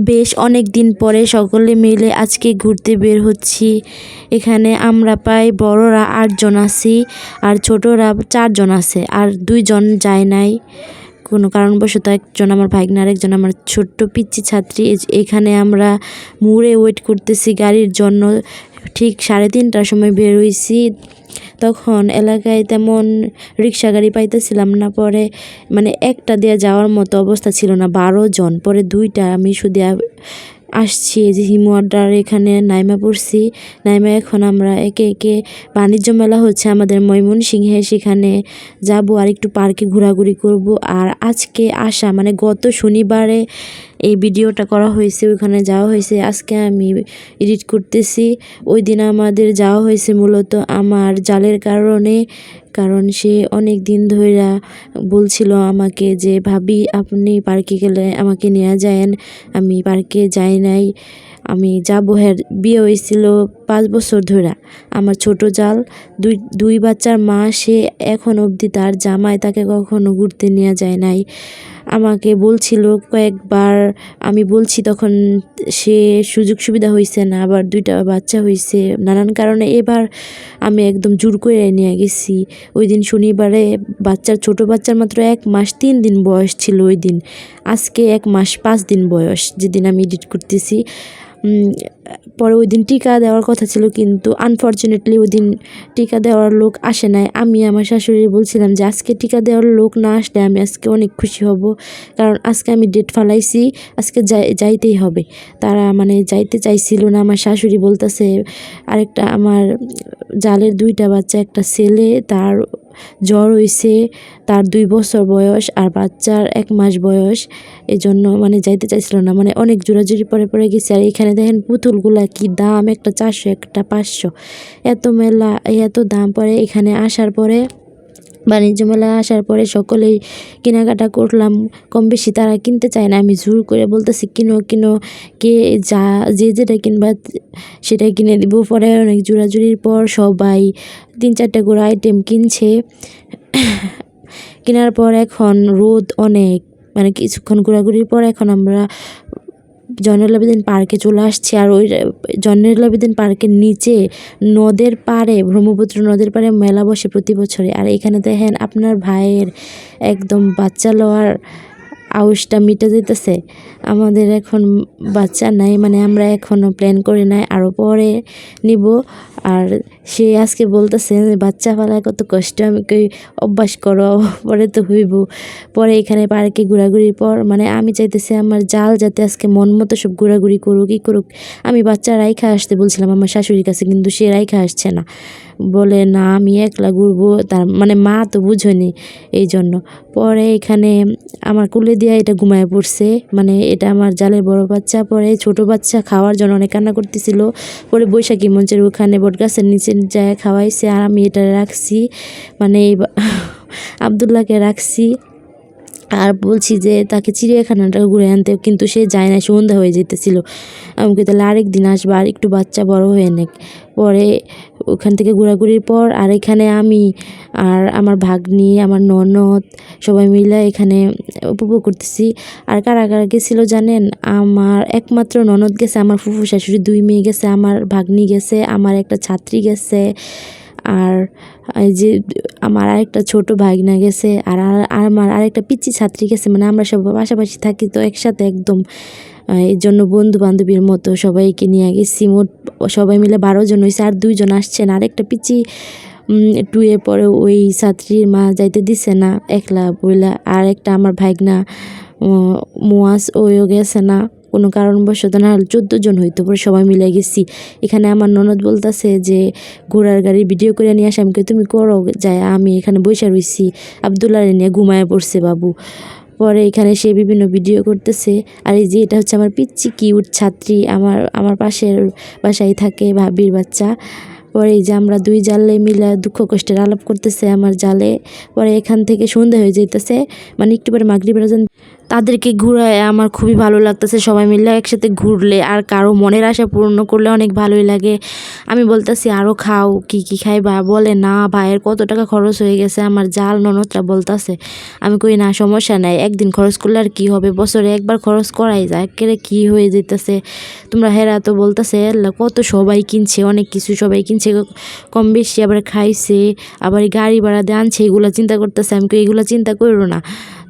বেশ অনেক দিন পরে সকলে মিলে আজকে ঘুরতে বের হচ্ছি। এখানে আমরা প্রায় বড়রা আটজন আছি আর ছোটরা চারজন আছে আর দুইজন যায় নাই। কোনো কারণবশত একজন আমার ভাইগনা আর একজন আমার ছোট্ট পিচ্চি ছাত্রী। এখানে আমরা মুড়ে ওয়েট করতেছি গাড়ির জন্য। ঠিক সাড়ে তিনটার সময় বের হইছি। তখন এলাকায় তেমন রিক্সা গাড়ি পাইতেছিলাম না। পরে মানে একটা দিয়ে যাওয়ার মতো অবস্থা ছিল না, বারো জন। পরে দুইটা আমি শুধু আসছি যে হিমুয়াড্ডার এখানে নাইমা পড়ছি। নাইমা, এখন আমরা একে একে বাণিজ্য মেলা হচ্ছে আমাদের ময়মনসিংহে। সেখানে যাব আর একটু পার্কে ঘোরাঘুরি করব। আর আজকে আসা মানে গত শনিবারে এই ভিডিওটা করা হয়েছে, ওইখানে যাওয়া হয়েছে। আজকে আমি এডিট করতেছি। ওই দিন আমাদের যাওয়া হয়েছে মূলত আমার জালের কারণে, কারণ সে অনেক দিন ধরে বলছিল আমাকে যে, ভাবি, আপনি পার্কে গেলে আমাকে নিয়ে যায়েন। আমি পার্কে যাই নাই। আমি যাব হ্যাঁ বিয়ে হয়েছিল পাঁচ বছর ধরে আমার ছোট জাল, দুই দুই বাচ্চার মা, সে এখন অবধি তার জামাই তাকে কখনো ঘুরতে নিয়ে যায় নাই। আমাকে বলছিল কয়েকবার, আমি বলছি তখন সে সুযোগ সুবিধা হয়েছে না, আবার দুইটা বাচ্চা হয়েছে নানান কারণে এবার আমি একদম জোর করে নিয়ে গেছি। ওই দিন শনিবারে বাচ্চার, ছোট বাচ্চার মাত্র এক মাস তিন দিন বয়স ছিল ওই দিন আজকে এক মাস পাঁচ দিন বয়স, যেদিন আমি এডিট করতেছি। পরে ওই দিন টিকা দেওয়ার কথা ছিল, কিন্তু আনফর্চুনেটলি ওই দিন টিকা দেওয়ার লোক আসে নাই। আমি আমার শাশুড়ি বলছিলাম যে, আজকে টিকা দেওয়ার লোক না আসলে আমি আজকে অনেক খুশি হব, কারণ আজকে আমি ডেট ফালাইছি, আজকে যাই- যাইতেই হবে। তারা মানে যাইতে চাইছিল না। আমার শাশুড়ি বলতেছে, আরেকটা আমার জালের দুইটা বাচ্চা, একটা ছেলে, তার জ্বর হইছে, তার দুই বছর বয়স আর বাচ্চার এক মাস বয়স। এই জন্য মানে যাইতে চাইছিল না মানে অনেক জোরাজুরি পরে পরে গেছে। আর এখানে দেখেন পুতুলগুলা কি দাম, একটা চারশো, একটা পাঁচশো। এত মেলা, এত দাম পরে এখানে আসার পরে বাণিজ্য মেলায় আসার পরে সকলেই কেনাকাটা করলাম। কম বেশি তারা কিনতে চায় না। আমি জোর করে বলতেছি, কিনো কিনো, কে যা, যে যেটা কিনবা সেটাই কিনে দিব। পরে অনেক জোরাজুরির পর সবাই তিন চারটে করে আইটেম কিনছে। কেনার পর এখন রোদ অনেক। মানে কিছুক্ষণ ঘোরাঘুরির পর এখন আমরা জয়নুল আবেদিন পার্কে চলে আসছি আর ওই জয়নুল আবেদিন পার্কের নিচে নদের পাড়ে, ব্রহ্মপুত্র নদের পাড়ে মেলা বসে প্রতি বছরে আর এখানে দেখেন আপনার ভাইয়ের একদম বাচ্চা লওয়ার আউসটা মিটে যেতেছে আমাদের এখন বাচ্চা নাই মানে আমরা এখনও প্ল্যান করে নাই আরও পরে নিব। আর সে আজকে বলতেছে বাচ্চা ফেলায় কত কষ্ট, আমি কই, অভ্যাস করো, পরে তো হইব। পরে এখানে পার্কে ঘোরাঘুরির পর মানে আমি চাইতেছি আমার জাল যাতে আজকে মন মতো সব ঘোরাঘুরি করুক, ই করুক। আমি বাচ্চা রাইখা আসতে বলছিলাম আমার শাশুড়ির কাছে, কিন্তু সে রাইখা আসছে না। বলে, না, আমি একলা ঘুরবো। তার মানে মা তো বুঝনি এই জন্য পরে এখানে আমার কুলে দিয়া এটা ঘুমায় পড়ছে মানে এটা আমার জালের বড় বাচ্চা। পরে ছোট বাচ্চা খাওয়ার জন্য অনেক কান্না করতেছিল। পরে বৈশাখী মঞ্চের ওখানে বটগাছের নিচে যায় খাওয়াইছে আর আমি এটা রাখছি মানে এই আবদুল্লাহকে রাখছি। আর বলছি যে তাকে চিড়িয়াখানাটা ঘুরে আনতে, কিন্তু সে যায় না, সন্ধ্যা হয়ে যেতেছিল আমাকে তাহলে আরেক দিন আসব, আর একটু বাচ্চা বড় হয়ে নেক। পরে ওখান থেকে ঘোরাঘুরির পর আর এখানে আমি আর আমার ভাগ্নি, আমার ননদ সবাই মিলে এখানে উপভোগ করতেছি। আর কারা কারা গেছিল জানেন? আমার একমাত্র ননদ গেছে, আমার ফুফু শাশুড়ি দুই মেয়ে গেছে, আমার ভাগ্নি গেছে, আমার একটা ছাত্রী গেছে, আর এই যে আমার আরেকটা ছোট ভাগনা গেছে, আর আমার আরেকটা পিচ্চি ছাত্রী গেছে মানে আমরা সব পাশাপাশি থাকি তো একসাথে একদম এই জন্য বন্ধু বান্ধবীর মতো সবাইকে নিয়ে গেছি মোট সবাই মিলে বারো জন হয়েছে আর দুইজন আসছেন। আরেকটা পিচ্চি টুয়ে পরে ওই ছাত্রীর মা যাইতে দিছে না একলা বইলা। আর একটা আমার ভাইগনা মোয়াজ ওইও গেছে না। কোনো কারণবশত না চোদ্দ জন হইতো পরে সবাই মিলে গেছি। এখানে আমার ননদ বলতেছে যে ঘোড়ার গাড়ি ভিডিও করে নিয়ে আসে। আমি কই, তুমি করো যায় আমি এখানে বসে রইছি। আবদুল্লারে নিয়ে ঘুমায় পড়ছে বাবু। পরে এখানে সে বিভিন্ন ভিডিও করতেছে। আর এই যে এটা হচ্ছে আমার পিচ্চি কিউট ছাত্রী, আমার আমার পাশের বাসায় থাকে ভাবির বাচ্চা। পরে এই যে আমরা দুই জালে মিলে দুঃখ কষ্টের আলাপ করতেছে আমার জালে। পরে এখান থেকে সন্ধ্যা হয়ে যেতেছে মানে একটু পরে মাগরিবের আজান তাদেরকে ঘুরায় আমার খুবই ভালো লাগতেছে সবাই মিলে একসাথে ঘুরলে আর কারও মনের আশা পূর্ণ করলে অনেক ভালোই লাগে। আমি বলতেছি আরও খাও, কি কি খাই বা বলে, না ভাইয়ের কত টাকা খরচ হয়ে গেছে, আমার জাল ননদরা বলতাছে। আমি কই, না, সমস্যা নাই, একদিন খরচ করলে আর কী হবে? বছরে একবার খরচ করাই যায় কেরে কী হয়ে যেতেছে? তোমরা হেরা তো বলতেছে কত সবাই কিনছে, অনেক কিছু সবাই কিনছে, কম বেশি আবার খাইছে, আবার গাড়ি ভাড়া দিয়ে আনছে, এগুলো চিন্তা করতেছে। আমি এগুলো চিন্তা করো না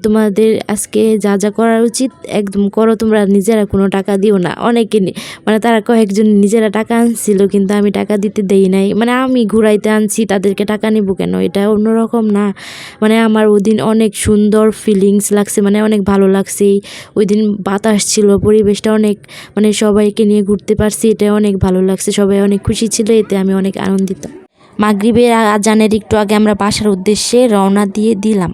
তোমাদের আজকে যা যা করার উচিত, একদম করো, তোমরা নিজেরা কোনো টাকা দিও না। অনেকে মানে তারা কয়েকজন নিজেরা টাকা আনছিল, কিন্তু আমি টাকা দিতে দেই নাই। মানে আমি ঘুরাইতে আনছি, তাদেরকে টাকা নিব কেন? এটা অন্যরকম না। মানে আমার ওই দিন অনেক সুন্দর ফিলিংস লাগছে মানে অনেক ভালো লাগছে। ওই দিন বাতাস ছিল, পরিবেশটা অনেক মানে সবাইকে নিয়ে ঘুরতে পারছি, এটা অনেক ভালো লাগছে। সবাই অনেক খুশি ছিল, এতে আমি অনেক আনন্দিত। মাগরিবের আজানের একটু আগে আমরা বাসার উদ্দেশ্যে রওনা দিয়ে দিলাম।